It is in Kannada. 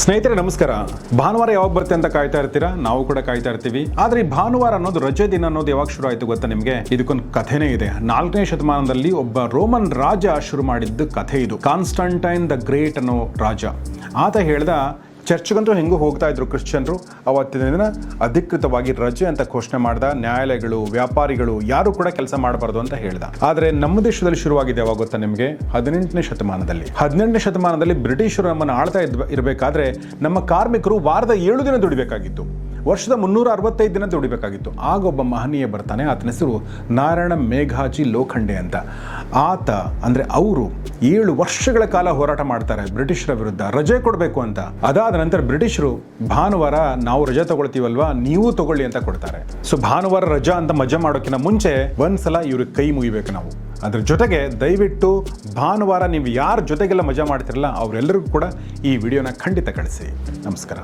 ಸ್ನೇಹಿತರೆ, ನಮಸ್ಕಾರ. ಭಾನುವಾರ ಯಾವಾಗ ಬರುತ್ತೆ ಅಂತ ಕಾಯ್ತಾ ಇರ್ತೀರಾ? ನಾವು ಕೂಡ ಕಾಯ್ತಾ ಇರ್ತೀವಿ. ಆದ್ರೆ ಈ ಭಾನುವಾರ ಅನ್ನೋದು ರಜೆ ದಿನ ಅನ್ನೋದು ಯಾವಾಗ ಶುರು ಆಯ್ತು ಗೊತ್ತಾ ನಿಮಗೆ? ಇದಕ್ಕೊಂದು ಕಥೆನೇ ಇದೆ. ನಾಲ್ಕನೇ ಶತಮಾನದಲ್ಲಿ ಒಬ್ಬ ರೋಮನ್ ರಾಜ ಶುರು ಮಾಡಿದ್ದ ಕಥೆ ಇದು. ಕಾನ್ಸ್ಟಂಟೈನ್ ದ ಗ್ರೇಟ್ ಅನ್ನೋ ರಾಜ. ಆತ ಹೇಳ್ದ ಚರ್ಚ್ಗಂತೂ ಹೆಂಗೂ ಹೋಗ್ತಾ ಇದ್ರು ಕ್ರಿಶ್ಚಿಯನ್ರು. ಅವತ್ತಿನ ದಿನ ಅಧಿಕೃತವಾಗಿ ರಜೆ ಅಂತ ಘೋಷಣೆ ಮಾಡ್ದ ನ್ಯಾಯಾಲಯಗಳು, ವ್ಯಾಪಾರಿಗಳು, ಯಾರು ಕೂಡ ಕೆಲಸ ಮಾಡಬಾರ್ದು ಅಂತ ಹೇಳ್ದ. ಆದ್ರೆ ನಮ್ಮ ದೇಶದಲ್ಲಿ ಶುರುವಾಗಿದೆ ಯಾವಾಗ ಗೊತ್ತಾ ನಿಮಗೆ? ಹದಿನೆಂಟನೇ ಶತಮಾನದಲ್ಲಿ. ಹದಿನೆಂಟನೇ ಶತಮಾನದಲ್ಲಿ ಬ್ರಿಟಿಷರು ನಮ್ಮನ್ನು ಆಳ್ತಾ ಇರಬೇಕಾದ್ರೆ ನಮ್ಮ ಕಾರ್ಮಿಕರು ವಾರದ ಏಳು ದಿನ ದುಡಿಬೇಕಾಗಿತ್ತು. ವರ್ಷದ ಮುನ್ನೂರ ಅರವತ್ತೈದು ದಿನ ದುಡಿಬೇಕಾಗಿತ್ತು. ಆಗ ಒಬ್ಬ ಮಹನೀಯ ಬರ್ತಾನೆ. ಆತನ ಹೆಸರು ನಾರಾಯಣ ಮೇಘಾಜಿ ಲೋಖಂಡೆ ಅಂತ. ಆತ ಅಂದರೆ ಅವರು ಏಳು ವರ್ಷಗಳ ಕಾಲ ಹೋರಾಟ ಮಾಡ್ತಾರೆ ಬ್ರಿಟಿಷರ ವಿರುದ್ಧ. ರಜೆ ಕೊಡಬೇಕು ಅಂತ. ಅದಾದ ನಂತರ ಬ್ರಿಟಿಷರು ಭಾನುವಾರ ನಾವು ರಜೆ ತಗೊಳ್ತೀವಲ್ವಾ, ನೀವು ತಗೊಳ್ಳಿ ಅಂತ ಕೊಡ್ತಾರೆ. ಸೊ ಭಾನುವಾರ ರಜಾ ಅಂತ ಮಜಾ ಮಾಡೋಕ್ಕಿಂತ ಮುಂಚೆ ಒಂದ್ಸಲ ಇವ್ರಿಗೆ ಕೈ ಮುಗಿಬೇಕು ನಾವು. ಅದ್ರ ಜೊತೆಗೆ ದಯವಿಟ್ಟು ಭಾನುವಾರ ನೀವು ಯಾರ ಜೊತೆಗೆಲ್ಲ ಮಜಾ ಮಾಡ್ತಿರಲ್ಲ ಅವರೆಲ್ಲರಿಗೂ ಕೂಡ ಈ ವಿಡಿಯೋನ ಖಂಡಿತ ಕಳಿಸಿ. ನಮಸ್ಕಾರ.